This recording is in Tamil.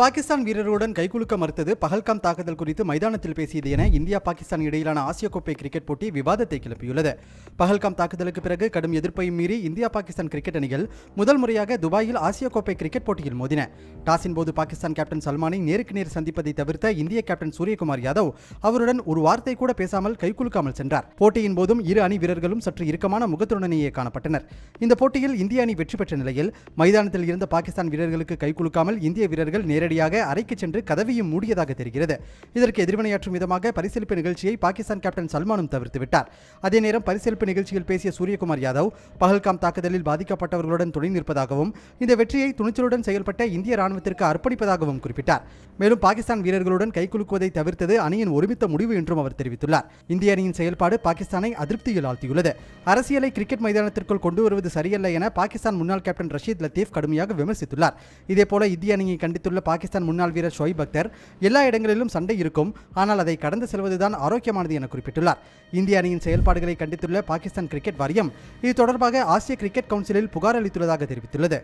பாகிஸ்தான் வீரர்களுடன் கைகுலுக்க மறுத்தது பகல்காம் தாக்குதல் குறித்து மைதானத்தில் பேசியது என இந்தியா பாகிஸ்தான் இடையிலான ஆசிய கோப்பை கிரிக்கெட் போட்டி விவாதத்தை கிளப்பியுள்ளது. பகல்காம் தாக்குதலுக்கு பிறகு கடும் எதிர்ப்பையும் மீறி இந்தியா பாகிஸ்தான் கிரிக்கெட் அணிகள் முதல் முறையாக துபாயில் ஆசிய கோப்பை கிரிக்கெட் போட்டியில் மோதின. டாஸின் போது பாகிஸ்தான் கேப்டன் சல்மானை நேருக்கு நேர் சந்திப்பதை தவிர்த்த இந்திய கேப்டன் சூரியகுமார் யாதவ் அவருடன் ஒரு வார்த்தை கூட பேசாமல் கைகுலுக்காமல் சென்றார். போட்டியின் போதும் இரு அணி வீரர்களும் சற்று இறுக்கமான முகத்துடனேயே காணப்பட்டனர். இந்த போட்டியில் இந்திய அணி வெற்றி பெற்ற நிலையில் மைதானத்தில் இருந்த பாகிஸ்தான் வீரர்களுக்கு கைகுலுக்காமல் இந்திய வீரர்கள் நேரடியாக அறைக்கு சென்று கதவையும் மூடியதாக தெரிகிறது. இதற்கு எதிர்வினையாற்றும் விதமாக பரிசீலிப்பு நிகழ்ச்சியை பாகிஸ்தான் கேப்டன் சல்மானும் தவிர்த்து விட்டார். அதே நேரம் பரிசீலிப்பு நிகழ்ச்சியில் பேசிய சூரியகுமார் யாதவ் பகல்காம் தாக்குதலில் பாதிக்கப்பட்டவர்களுடன் துணை நிற்பதாகவும் இந்த வெற்றியை துணிச்சலுடன் செயல்பட்ட இந்திய ராணுவத்திற்கு அர்ப்பணிப்பதாகவும் குறிப்பிட்டார். மேலும் பாகிஸ்தான் வீரர்களுடன் கைகுலுக்குவதை தவிர்த்தது அணியின் ஒருமித்த முடிவு என்றும் அவர் தெரிவித்துள்ளார். இந்திய அணியின் செயல்பாடு பாகிஸ்தானை அதிருப்தியில் ஆழ்த்தியுள்ளது. அரசியலை கிரிக்கெட் மைதானத்திற்குள் கொண்டு வருவது சரியல்ல என பாகிஸ்தான் முன்னாள் கேப்டன் ரஷீத் லத்தீப் கடுமையாக விமர்சித்துள்ளார். இதேபோல இந்திய அணியை கண்டித்துள்ள பாகிஸ்தான் முன்னாள் வீரர் ஷோய் பக்தர் எல்லா இடங்களிலும் சண்டை இருக்கும். ஆனால் அதை கடந்து செல்வதுதான் ஆரோக்கியமானது என குறிப்பிட்டுள்ளார். இந்திய அணியின் செயல்பாடுகளை கண்டித்துள்ள பாகிஸ்தான் கிரிக்கெட் வாரியம் இது தொடர்பாக ஆசிய கிரிக்கெட் கவுன்சிலில் புகார் அளித்துள்ளதாக தெரிவித்துள்ளது.